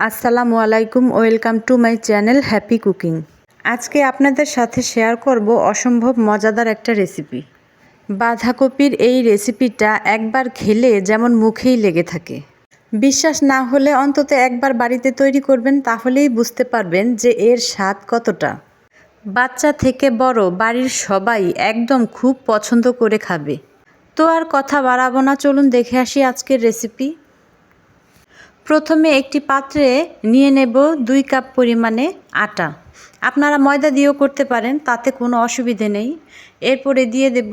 আসসালামু আলাইকুম, welcome to my channel happy cooking. আজকে আপনাদের সাথে শেয়ার করব অসম্ভব মজাদার একটা রেসিপি। বাঁধাকপির এই রেসিপিটা একবার খেলে যেমন মুখেই লেগে থাকে। বিশ্বাস না হলে অন্তত একবার বাড়িতে তৈরি করবেন, তাহলেই বুঝতে পারবেন যে এর স্বাদ কতটা। বাচ্চা থেকে বড় বাড়ির সবাই একদম খুব পছন্দ করে খাবে। তো আর কথা বাড়াবো না, চলুন দেখে আসি আজকের রেসিপি। প্রথমে একটি পাত্রে নিয়ে নেব দুই কাপ পরিমাণে আটা। আপনারা ময়দা দিয়েও করতে পারেন, তাতে কোনো অসুবিধে নেই। এরপরে দিয়ে দেব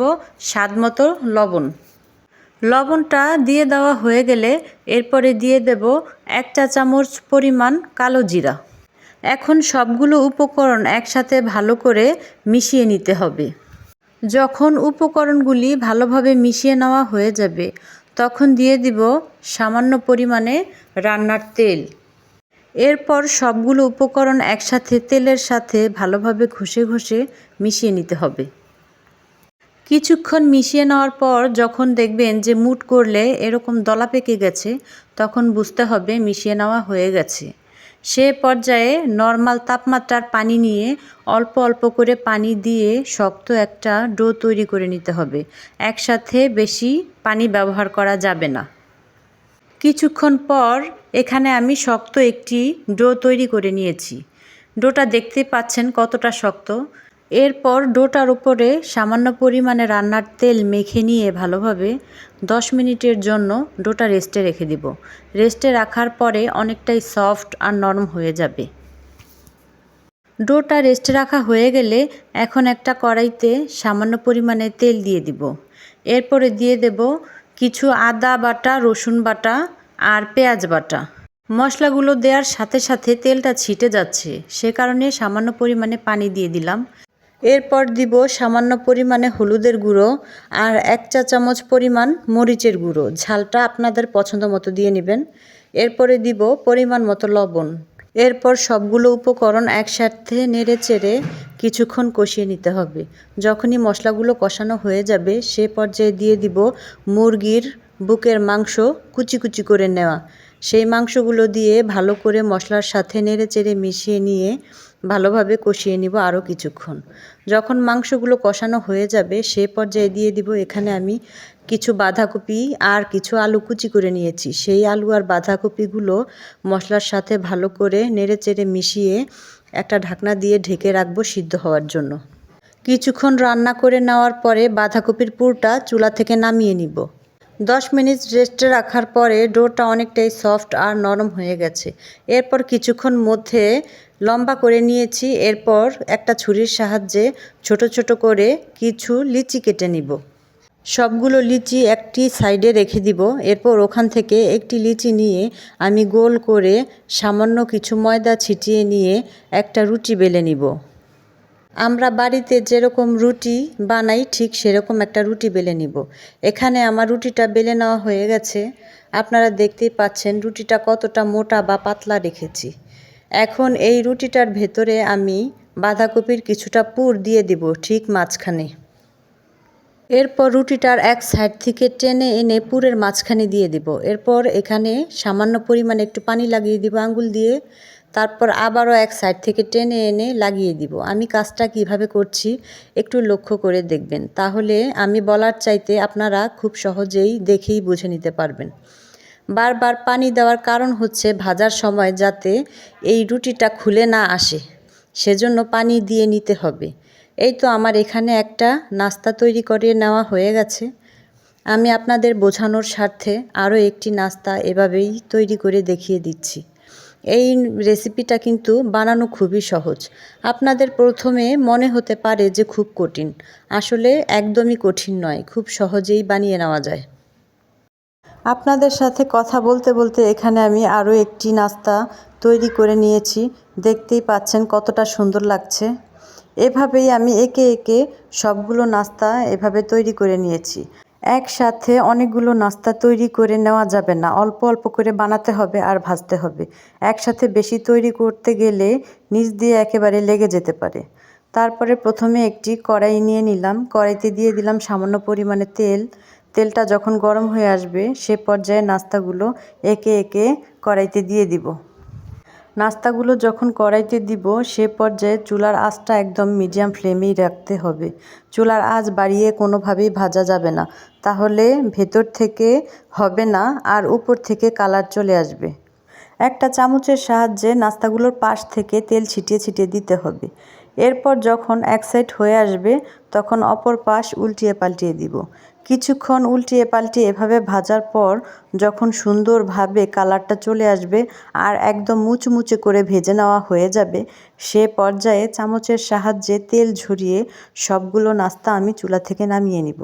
স্বাদ মতো লবণ। লবণটা দিয়ে দেওয়া হয়ে গেলে এরপরে দিয়ে দেব এক চা চামচ পরিমাণ কালো জিরা। এখন সবগুলো উপকরণ একসাথে ভালো করে মিশিয়ে নিতে হবে। যখন উপকরণগুলি ভালোভাবে মিশিয়ে নেওয়া হয়ে যাবে তখন দিয়ে দিব সামান্য পরিমাণে রান্নার তেল। এরপর সবগুলো উপকরণ একসাথে তেলের সাথে ভালোভাবে ঘষে ঘষে মিশিয়ে নিতে হবে। কিছুক্ষণ মিশিয়ে নেওয়ার পর যখন দেখবেন যে মুট করলে এরকম দলা পেকে গেছে, তখন বুঝতে হবে মিশিয়ে নেওয়া হয়ে গেছে। সে পর্যায়ে নর্মাল তাপমাত্রার পানি নিয়ে অল্প অল্প করে পানি দিয়ে শক্ত একটা ডো তৈরি করে নিতে হবে। একসাথে বেশি পানি ব্যবহার করা যাবে না। কিছুক্ষণ পর এখানে আমি শক্ত একটি ডো তৈরি করে নিয়েছি। ডোটা দেখতে পাচ্ছেন কতটা শক্ত। এরপর ডোটার উপরে সামান্য পরিমাণে রান্নার তেল মেখে নিয়ে ভালোভাবে দশ মিনিটের জন্য ডোটা রেস্টে রেখে দিব। রেস্টে রাখার পরে অনেকটাই সফট আর নরম হয়ে যাবে। ডোটা রেস্টে রাখা হয়ে গেলে এখন একটা কড়াইতে সামান্য পরিমাণে তেল দিয়ে দিব। এরপরে দিয়ে দেব কিছু আদা বাটা, রসুন বাটা আর পেঁয়াজ বাটা। মশলাগুলো দেওয়ার সাথে সাথে তেলটা ছিটে যাচ্ছে। সে কারণে সামান্য পরিমাণে পানি দিয়ে দিলাম। এরপর দিব সামান্য পরিমাণে হলুদের গুঁড়ো আর এক চা চামচ পরিমাণ মরিচের গুঁড়ো। ঝালটা আপনাদের পছন্দ মতো দিয়ে নেবেন। এরপরে দিব পরিমাণ মতো লবণ। এরপর সবগুলো উপকরণ একসাথে নেড়ে চেড়ে কিছুক্ষণ কষিয়ে নিতে হবে। যখনই মশলাগুলো কষানো হয়ে যাবে, সে পর্যায়ে দিয়ে দিব মুরগির বুকের মাংস কুচি কুচি করে নেওয়া। সেই মাংসগুলো দিয়ে ভালো করে মশলার সাথে নেড়ে চেড়ে মিশিয়ে নিয়ে ভালোভাবে কষিয়ে নিব আরও কিছুক্ষণ। যখন মাংসগুলো কষানো হয়ে যাবে, সে পর্যায়ে দিয়ে দিব এখানে আমি কিছু বাঁধাকপি আর কিছু আলু কুচি করে নিয়েছি। সেই আলু আর বাঁধাকপিগুলো মশলার সাথে ভালো করে নেড়ে চেড়ে মিশিয়ে একটা ঢাকনা দিয়ে ঢেকে রাখব সিদ্ধ হওয়ার জন্য। কিছুক্ষণ রান্না করে নেওয়ার পরে বাঁধাকপির পুরটা চুলা থেকে নামিয়ে নিব। দশ মিনিট রেস্টে রাখার পরে ডোটা অনেকটাই সফট আর নরম হয়ে গেছে। এরপর কিছুক্ষণ মধ্যে লম্বা করে নিয়েছি, এরপর একটা ছুরির সাহায্যে ছোট ছোট করে কিছু লিচি কেটে নিব। সবগুলো লিচি একটি সাইডে রেখে দিব। এরপর ওখান থেকে একটি লিচি নিয়ে আমি গোল করে সামান্য কিছু ময়দা ছিটিয়ে নিয়ে একটা রুটি বেলে নিব। আমরা বাড়িতে যেরকম রুটি বানাই, ঠিক সেরকম একটা রুটি বেলে নিব। এখানে আমার রুটিটা বেলে নেওয়া হয়ে গেছে। আপনারা দেখতেই পাচ্ছেন রুটিটা কতটা মোটা বা পাতলা রেখেছি। এখন এই রুটিটার ভেতরে আমি বাঁধাকপির কিছুটা পুর দিয়ে দিব ঠিক মাঝখানে। এরপর রুটিটার এক সাইড থেকে টেনে এনে পুরের মাঝখানে দিয়ে দিব। এরপর এখানে সামান্য পরিমাণে একটু পানি লাগিয়ে দিব আঙ্গুল দিয়ে। তারপর আবারও এক সাইড থেকে টেনে এনে লাগিয়ে দিব। আমি কাজটা কীভাবে করছি একটু লক্ষ্য করে দেখবেন। তাহলে আমি বলার চাইতে আপনারা খুব সহজেই দেখেই বুঝে নিতে পারবেন। বারবার পানি দেওয়ার কারণ হচ্ছে ভাজার সময় যাতে এই রুটিটা খুলে না আসে। সেজন্য পানি দিয়ে নিতে হবে। এই তো আমার এখানে একটা নাস্তা তৈরি করে নেওয়া হয়ে গেছে। আমি আপনাদের বোঝানোর স্বার্থে আরও একটি নাস্তা এভাবেই তৈরি করে দেখিয়ে দিচ্ছি। এই রেসিপিটা কিন্তু বানানো খুবই সহজ। আপনাদের প্রথমে মনে হতে পারে যে খুব কঠিন। আসলে একদমই কঠিন নয়, খুব সহজেই বানিয়ে নেওয়া যায়। আপনাদের সাথে কথা বলতে বলতে এখানে আমি আরও একটি নাস্তা তৈরি করে নিয়েছি। দেখতেই পাচ্ছেন কতটা সুন্দর লাগছে। এভাবেই আমি একে একে সবগুলো নাস্তা এভাবে তৈরি করে নিয়েছি। একসাথে অনেকগুলো নাস্তা তৈরি করে নেওয়া যাবে না। অল্প অল্প করে বানাতে হবে আর ভাজতে হবে। একসাথে বেশি তৈরি করতে গেলে নিচ দিয়ে একেবারে লেগে যেতে পারে। তারপরে প্রথমে একটি কড়াই নিয়ে নিলাম। কড়াইতে দিয়ে দিলাম সামান্য পরিমাণে তেল। তেলটা যখন গরম হয়ে আসবে, সে পর্যায়ে নাস্তাগুলো একে একে কড়াইতে দিয়ে দিব। নাস্তাগুলো যখন কড়াইতে দিব, সে পর্যায়ে চুলার আঁচটা একদম মিডিয়াম ফ্লেমেই রাখতে হবে। চুলার আঁচ বাড়িয়ে কোনোভাবেই ভাজা যাবে না। তাহলে ভেতর থেকে হবে না, আর উপর থেকে কালার চলে আসবে। একটা চামচের সাহায্যে নাস্তাগুলোর পাশ থেকে তেল ছিটিয়ে ছিটিয়ে দিতে হবে। এরপর যখন এক সাইড হয়ে আসবে, তখন অপর পাশ উল্টিয়ে পাল্টিয়ে দিব। কিছুক্ষণ উল্টিয়ে পাল্টিয়ে এভাবে ভাজার পর যখন সুন্দরভাবে কালারটা চলে আসবে আর একদম মুচমুচে করে ভেজে নেওয়া হয়ে যাবে, সে পর্যায়ে চামচের সাহায্যে তেল ঝরিয়ে সবগুলো নাস্তা আমি চুলা থেকে নামিয়ে নিব।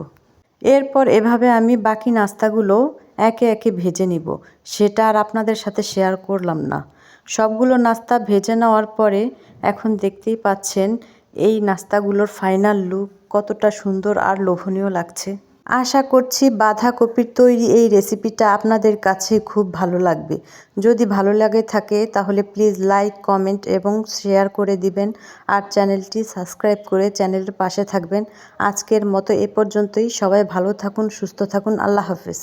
এরপর এভাবে আমি বাকি নাস্তাগুলো একে একে ভেজে নিব। সেটা আর আপনাদের সাথে শেয়ার করলাম না। সবগুলো নাস্তা ভেজে নেওয়ার পরে এখন দেখতেই পাচ্ছেন এই নাস্তাগুলোর ফাইনাল লুক কতটা সুন্দর আর লোভনীয় লাগছে। আশা করছি বাঁধাকপির তৈরি এই রেসিপিটা আপনাদের কাছে খুব ভালো লাগবে। যদি ভালো লাগে থাকে তাহলে প্লিজ লাইক কমেন্ট এবং শেয়ার করে দিবেন আর চ্যানেলটি সাবস্ক্রাইব করে চ্যানেলের পাশে থাকবেন। আজকের মতো এ পর্যন্তই। সবাই ভালো থাকুন, সুস্থ থাকুন। আল্লাহ হাফেজ।